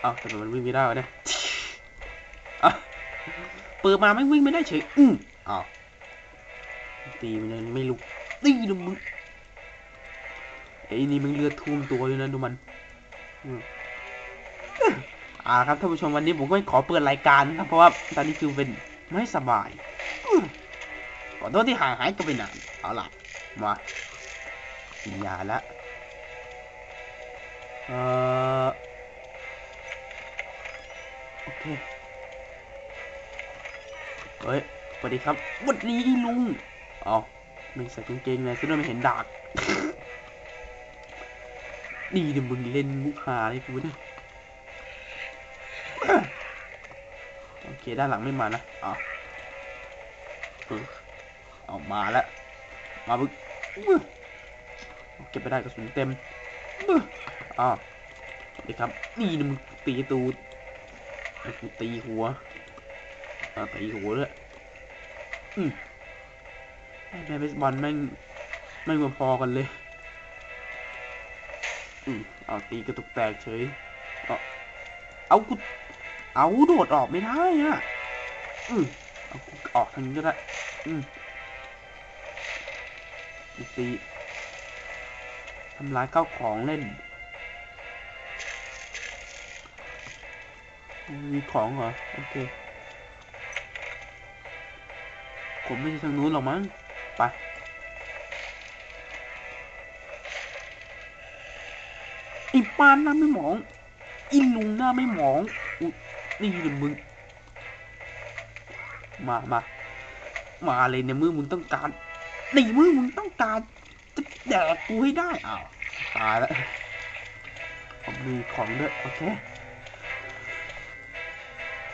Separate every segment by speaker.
Speaker 1: เอ้าทำไมมันวิ่งไม่ได้เนี่ยอะเปิดมาไม่วิ่งไม่ได้เฉย อืมอ้าวตีมันยังไม่ลุกตีดูมึงไอ้นี่มึงเลือดท่วมตัวอยู่นะดูมันอ่าครับท่านผู้ชมวันนี้ผมก็ขอเปิดรายการนะครับเพราะว่าตอนนี้คือเป็นไม่สบายขอโทษที่ห่างหายกันไปนานเอาล่ะมากินยาล้วเอ่อ เฮ้ยสวัสดีครับวัสดีลุงเอาไม่ใส่กางเกงเลยซึ่งไม่เห็นดากดีเดี๋ยวมึงเล่นมุกหาเลยกูเนี่ยโอเคด้านหลังไม่มานะอ๋อเอามาแล้ว มาบึกเก็บไปได้กระสุนเต็มอ๋อสวัสดีครับ นี่นะมึงตีตูด กูตีหัวอ่าตีหัวด้วยอืมแม่เบสบอลแม่งแม่งมาพอกันเลย อืมเอาตีกระตุกแตกเฉยเอาเอากูเอาโดดออกไม่ได้อะอืมเอากูออกทางนี้ก็ได้ อืมตีทำร้ายข้าวของเล่น มีของเหรอ โอเค ผมไม่ใช่ทางนู้นหรอกมั้งไปไอ้ปานหน้าไม่หมอง อีลุงหน้าไม่หมองอุ๊ยนี่เดี๋ยมึง มามา มาเลยเนี่ยมือมึงต้องการนี่มือมึงต้องการ จะแดกกูให้ได้อ้าวตายแล้วผมมีของด้วยโอเค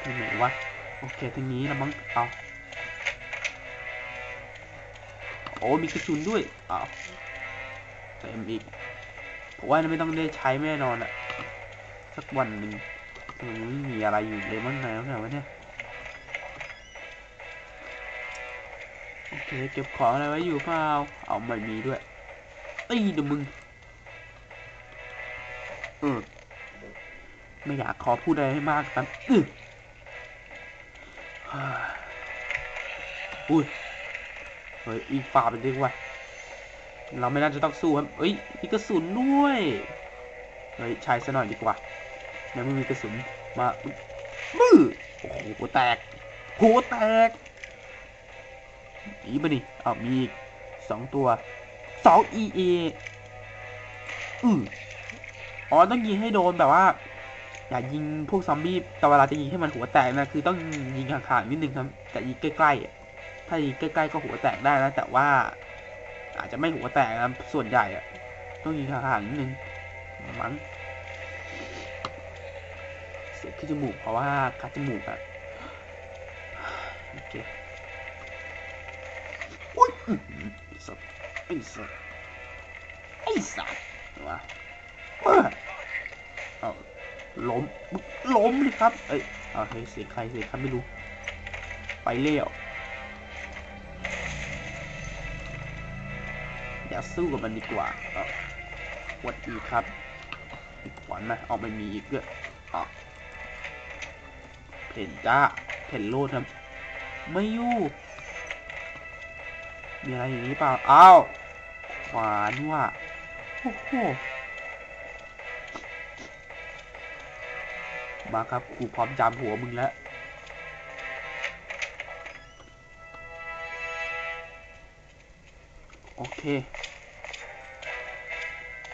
Speaker 1: ที่ไหนวะ โอเคทางนี้ละมั้งเอาโอ้มีกระสุนด้วยอ้าวเต็มอีกผมว่าไม่ต้องได้ใช้แน่นอนอะสักวันหนึ่งมันไม่มีอะไรอยู่เลยมั้งไหนวะไหนวะเนี่ยโอเคเก็บของอะไรไว้อยู่เปล่าเอาไม่มีด้วยตีเดี๋ยวมึงเออไม่อยากขอพูดอะไรให้มากครับ อุ้ย เฮ้ยอีกฝ่าไปดีกว่าเราไม่น่าจะต้องสู้ครับเอ้ย มีกระสุนด้วย เฮ้ยใช้ซะหน่อยดีกว่ายังไม่มีกระสุน มามือโอ้โหหัวแตกหัวแตกอีมาดิอ้าวมีอีกสองตัวสอง EA อืออ๋อต้องยิงให้โดนแบบว่า อย่ายิงพวกซอมบี้แต่เวลาจะยิงให้มันหัวแตกนะคือต้องยิงห่างๆนิดนึงครับ แต่ยิงใกล้ๆถ้ายิงใกล้ๆก็หัวแตกได้นะแต่ว่า อาจจะไม่หัวแตกนะส่วนใหญ่อะต้องยิงห่างๆนิดนึงมั้งเสียขึ้นจมูกเพราะว่าคัดจมูกอะโอเคอุ้ยไอสัตว์ไอ้สัตว์ไอ้สัตว์วะเอ้ยเอ ล้มล้มเลยครับ เอ้ยเอาเฮ้ยเสียงใครเสียงใครไม่รู้ ไปเลี้ยวอย่าสู้กับมันดีกว่าวัดดีครับอีกขวัญนะเอาไม่มีอีกด้วยอะเพนจ้าเพนโลดครับ ไม่อยู่มีอะไรอย่างนี้เปล่า อ้าวขวานว่ะโอ้โห มาครับครูพร้อมจามหัวมึงแล้วโอเค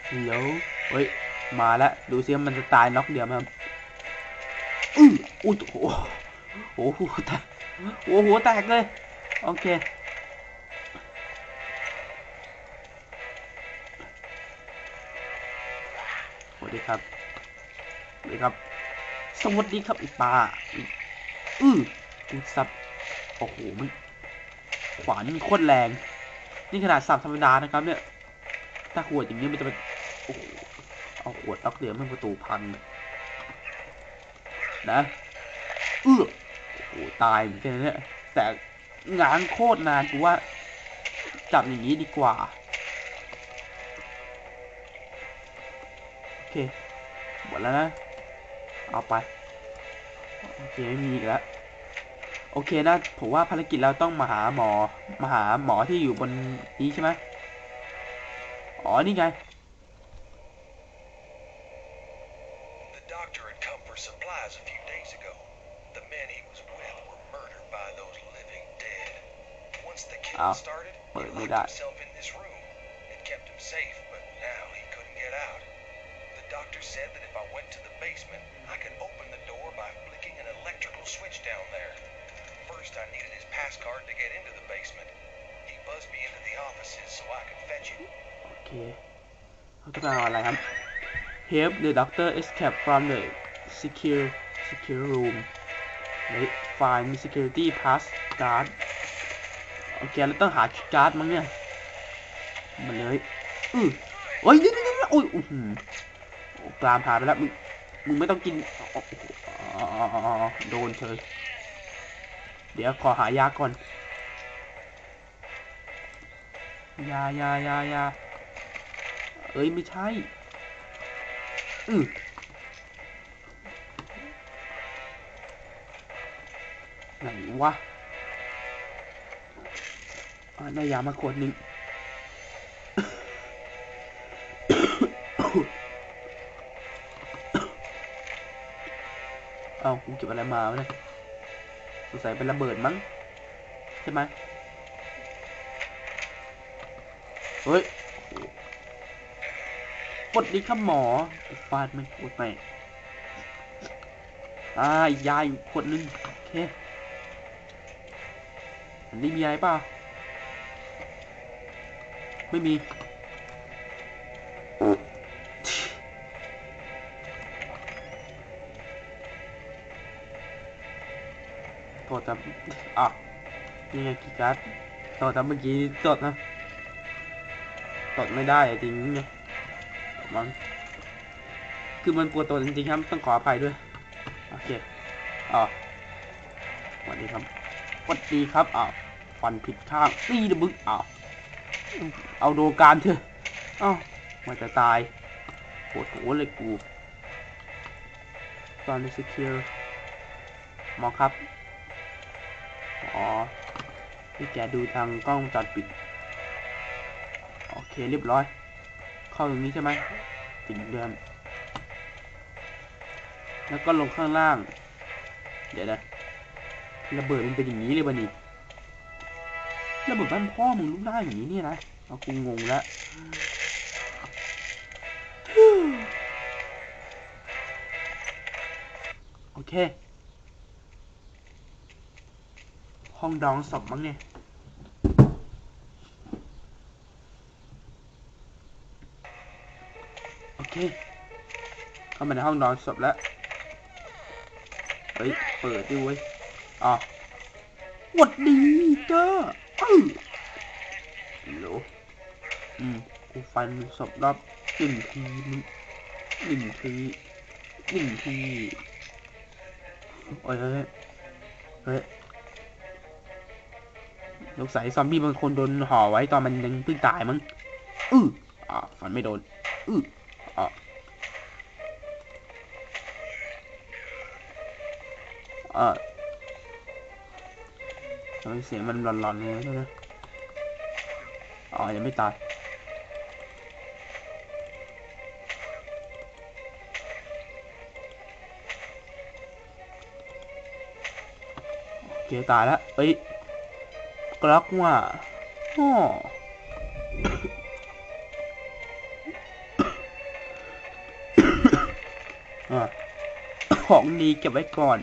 Speaker 1: เดี๋ยวเฮ้ย มาแล้ว ดูซิมันจะตายน็อกเดียวมครับอื้ออุ้ยโอ้โหโอ้โหหัวแตกโอ้โหแตกเลย โอเค สวัสดีครับ สวัสดีครับ สวัสดีครับอีปลาอือกูสับ โอ้โห มัน ขวานนี่มันโคตรแรง นี่ขนาดสับธรรมดานะครับ เนี่ย ถ้าขวดอย่างนี้มันจะเป็นโอ้โหเอาขวดล็อกเดียวมันประตูพัง นะเออโอ้โห ตายเหมือนกันเนี่ย แต่งานโคตรนานกูว่า จับอย่างนี้ดีกว่า โอเค หมดแล้วนะ เอาไป โอเคไม่มีอีกแล้ว โอเคนะ ผมว่าภารกิจเราต้องมาหาหมอ มาหาหมอที่อยู่บนนี้ใช่ไหมอ๋อ นี่ไง
Speaker 2: The doctor had come for supplies a few days ago. The men he was with were murdered by those living dead. Once the killing
Speaker 1: Ah,
Speaker 2: started, he
Speaker 1: well, we
Speaker 2: locked
Speaker 1: got-
Speaker 2: himself in this room. It kept him safe, but now he couldn't get out. The doctor said that if I went to the basement, I could open the door by flicking an electrical switch down there. First, I needed his pass card to get into the basement. He buzzed me into the offices so I could fetch it.
Speaker 1: โอเคเขาต้องการอะไรครับ Help the doctor escape from the secure secure room ใน find security pass card โอเคเราต้องหาการ์ดมั้งเนี่ยมาเลยอือโอ้ยเดี๋ยวเดี๋ยวเดี๋ยวโอ้ยอื้อหือโอ้กลามหายไปแล้ว มึง มึงไม่ต้องกินโดนเฉยเดี๋ยวขอหายาก่อน ยายายายาเอ้ยไม่ใช่ อือไหนวะอะได้ยามาขวดหนึ่ง เอากูเก็บอะไรมาวะเนี่ยสงสัยเป็นระเบิดมั้งใช่ไหมเฮ้ยกดดีครับหมอฟาดมันกดไปอ่ายายู่ขวดนึงโอเคอันนี้มีอะไรเปล่าไม่มี โทษแต่อะนี่ไงกีการ์ดโทษแต่เมื่อกี้จดนะจดไม่ได้จริงไงมั้งคือมันปวดตัวจริงๆครับต้องขออภัยด้วยโอเคอ๋อสวัสดีครับสวัสดีครับอ้าวฟันผิดข้างตีนะมึงอ้าวเอาโดการเถอะอ้าวมันจะตายปวดหัวเลยกูตอนนี้สกิลหมอครับ อ๋อที่แกดูทางกล้องจอดปิด โอเคเรียบร้อย เข้าตรงนี้ใช่ไหมติดเดือนแล้วก็ลงข้างล่าง เดี๋ยวนะระเบิดมันเป็นอย่างนี้เลยบันนี่ระเบิดบ้านพ่อมึงลูกได้อย่างนี้เนี่ยนะเอากูงงแล้วโอเค ห้องดองศพมั้งเนี่ย โอเค เข้ามาในห้องนอนศพแล้ว เฮ้ย เปิดดิเว้ยอ๋อหวัดดีเจ้าอือโหลอืมกูฟันศพรอบหนึ่งทีหนึ่งทีหนึ่งทีโอ้ยเฮ้ยเฮ้ย สงสัยซอมบี้บางคนโดนห่อไว้ตอนมันยังเพิ่งตายมั้งอื้ออ่าฟันไม่โดนอื้ออ่าเออทำไมเสียงมันหลอนๆเลยนะอ๋อยังไม่ตายโอเคตายแล้วเอ้ย กลักว่าอ๋อของดีเก็บไว้ก่อน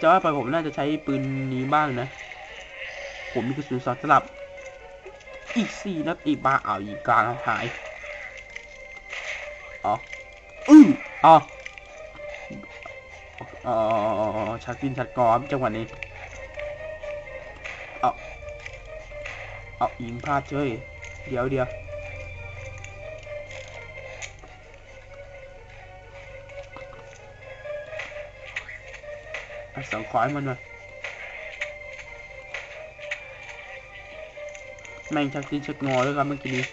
Speaker 1: จะว่าไปผมน่าจะใช้ปืนนี้บ้างนะ ผมมีกระสุนสองสลับ อีกสี่นัดอีกบาเอาอีกกลางหาย อ๋อ อืออ๋อ อ๋อชักกินชักกรอบจังหวะนี้ เอาเอายิงพลาดเฉยเดี๋ยวเดี๋ยวสังขวายมันหน่อยแม่งชักดินชักงอแล้วครับเมื่อกี้นี้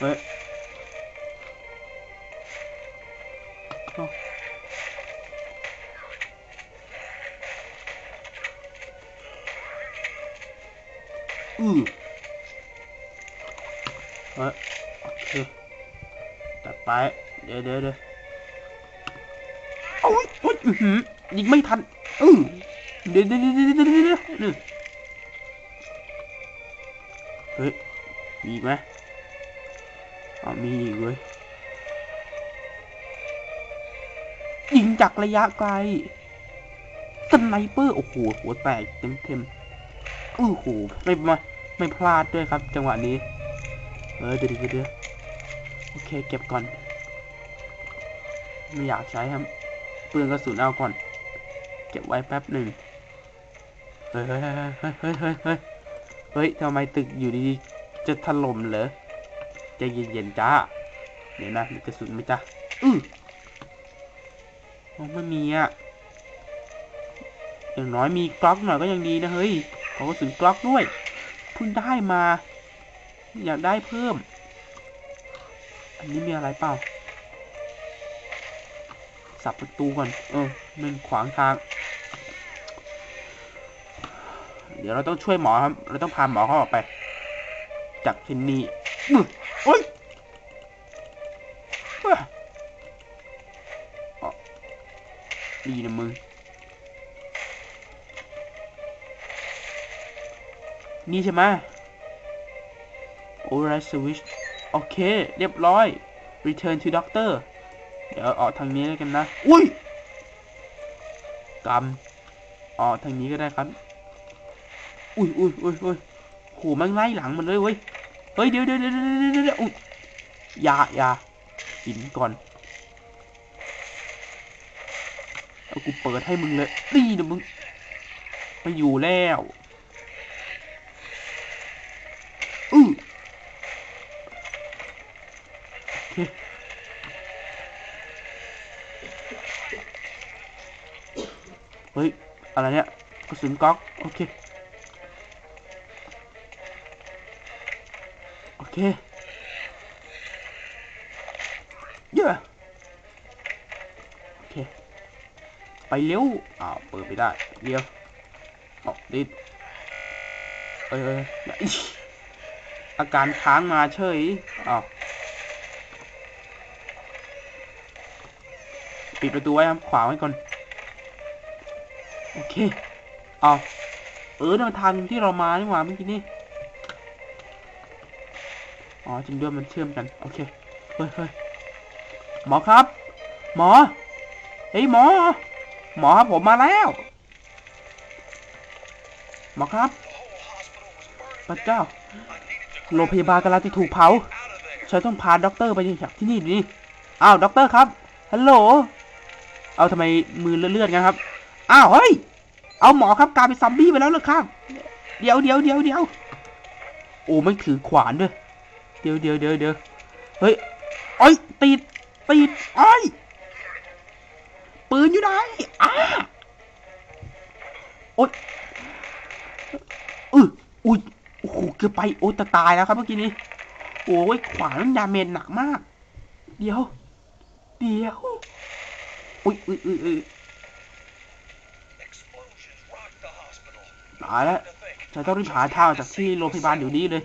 Speaker 1: เฮ้ย เดี๋ยวเดี๋ยวเดี๋ยวโอ้ยโอ้ยอื้อหือยิงไม่ทันอือเดี๋ยวเดี๋ยวเดี๋ยวเดี๋ยวเดี๋ยวเดี๋ยวนี่เฮ้ยมีอีกไหมอ๋อมีอีกเว้ยยิงจากระยะไกลสไนเปอร์โอ้โหหัวแตกเต็มเต็มๆอู้หูไม่มาไม่พลาดด้วยครับ จังหวะนี้ เออเดี๋ยวเดี๋ยวเดี๋ยวโอเค เก็บก่อน ไม่อยากใช้ครับเปลืองกระสุนเอาก่อน เก็บไว้แป๊บหนึ่งเฮ้ยเฮ้ยเฮ้ยเฮ้ยเฮ้ยเฮ้ยเฮ้ยทำไมตึกอยู่ดีๆจะถล่มเหรอใจเย็นๆจ้าเดี๋ยวนะมีกระสุนไหมจ้าอือโอ้ไม่มีอะอย่างน้อยมีกล็อกหน่อยก็ยังดีนะเฮ้ยขอกระสุนกล็อกด้วยเพิ่งได้มา อยากได้เพิ่ม อันนี้มีอะไรเปล่า สับประตูก่อน เออมันขวางทาง เดี๋ยวเราต้องช่วยหมอครับ เราต้องพาหมอเขาออกไป จากที่นี่อื้อโอ๊ยเฮ้ยอ๋อดีนะมึง นี่ใช่ไหมโอไรสวิช โอเค เรียบร้อย return to doctor เดี๋ยวออกทางนี้แล้วกันนะ อุ้ยกำออกทางนี้ก็ได้ครับ อุ้ยอุ้ยอุ้ยอุ้ยโหแมันไล่หลังมันเลยเว้ย เฮ้ยเดี๋ยวเดี๋ยวเดี๋ยวเดี๋ยวเดี๋ยวเดี๋ยวอุ๊ยอย่าอย่ากินก่อนเอากูเปิดให้มึงเลยนี่นะมึงไม่อยู่แล้ว เฮ้ย อะไรเนี่ยกระสุนก๊อกโอเค โอเค เยอะโอเค ไปเร็วอ้าวเปิดไม่ได้ เดียวออกดิดเอ้ยเอ้ยอิ๊ยอาการค้างมาเฉยอ้าวปิดประตูไว้ครับขวางไว้ก่อน โอเค เอาเออนั่นทางที่เรามานี่หว่าเมื่อกี้นี่ อ๋อจริงด้วยมันเชื่อมกัน โอเค เฮ้ยเฮ้ยหมอครับ หมอ เฮ้ยหมอ หมอครับผมมาแล้ว หมอครับพระเจ้า โรงพยาบาลกำลังจะถูกเผา ฉันต้องพาด็อกเตอร์ไปจากที่นี่ดิอ้าวด็อกเตอร์ครับ ฮัลโหล เอาทำไมมือเลื่อนๆกันครับ อ้าวเฮ้ย เอาหมอครับกลายเป็นซอมบี้ไปแล้วเหรอครับ เดี๋ยวเดี๋ยวเดี๋ยวเดี๋ยวโอ้ไม่ถือขวานด้วย เดี๋ยวเดี๋ยวเดี๋ยวเดี๋ยวเฮ้ยโอ้ยติดติดโอ้ยปืนอยู่ไหนอ้าโอ๊ยอืออุ้ยโอ้โหเกือบไปโอ้ยจะตายแล้วครับเมื่อกี้นี้โอ้ยขวานมันดาเมจหนักมาก เดี๋ยว เดี๋ยวอุ้ยอุ้ยอุ้ยอุ้ย
Speaker 2: Explosions rocked the hospital.
Speaker 1: ตายแล้ว
Speaker 2: To think,
Speaker 1: ฉันต้องรีบหาทางออกจากที่โรงพยาบาลเดี๋ยวนี้เลย